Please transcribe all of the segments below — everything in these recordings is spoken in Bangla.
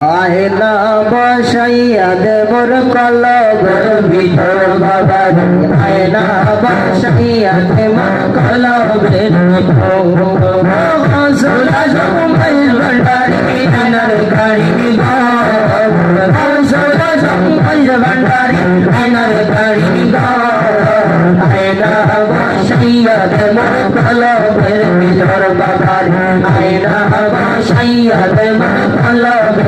আয়না বসাইয়া দেবর কলবর ভিতর বাবা আয়না বসাইয়া দেবর কলবের ভিতর হসলা সময় ভান্ডারি আনার গাড়ি হসলা সময় ভান্ডারি আনার গাড়ি আয়না বসাইয়া দেবর কলবের ভিতর বাবা আয়না বসাইয়া দেবর কলবের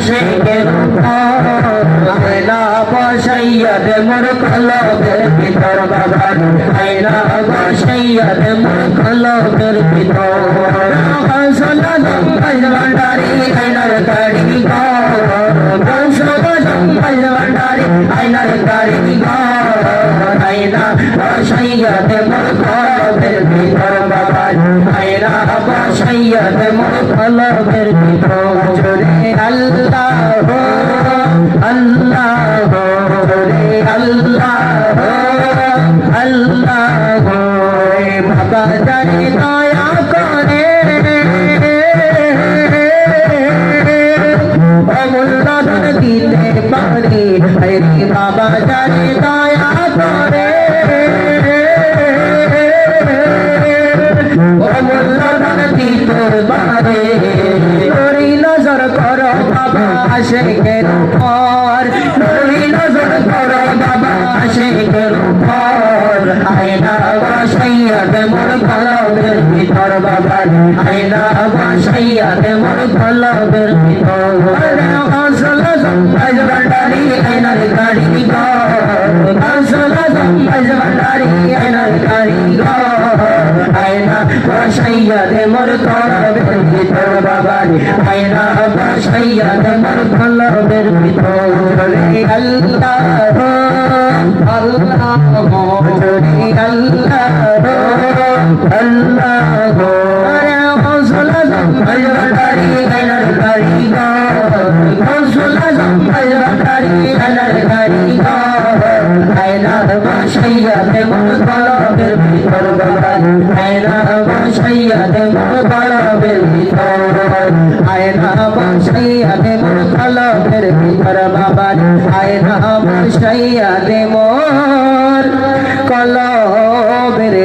শেখের আয়না বসাইয়া দে মোর কলবের ভিতর বাবা আয়না বসাইয়া দে মোর কলবের ভিতর হসলা জম্বাই ভান্ডারি আয়নার গাড়ি আয়নার গাড়ি আয়না বসাইয়া বসাইয়া দে মোর জোরে আল্লাহ আল্লাহ রে আল্লাহ আল্লাহ বাবা জানি দয়া তোরি নজর করো বাবা শেখের পর? তোরি নজর করো বাবা শেখের পর? আয়না বসাইয়া দে মোর কলবের ভিতর বাবা, আয়না বসাইয়া দে মোর কলবের ভিতর। আসল সম্পাজ ভান্ডারি, আয়নার গাড়ি আসল সম্পাজ ভান্ডারি, আয়নার গাড়ি আয়না বসাইয়া দে মোর কলবের ভিতর বাবা আয়না বসাইয়া দে মোর কলবের ভিতর আল্লাহ আল্লাহ আল্লাহ আল্লাহ আরে হসলা সম্পাজ ভান্ডারি আয়নার গাড়ি হসলা সম্পাজ ভান্ডারি আয়নার গাড়ি আয়না বসাইয়া দে মোর কলবের কলবের আয় না বসাইয়া দে মোর কলবের ভিতর বাবা আয়না বসাইয়া দে মোর কলবের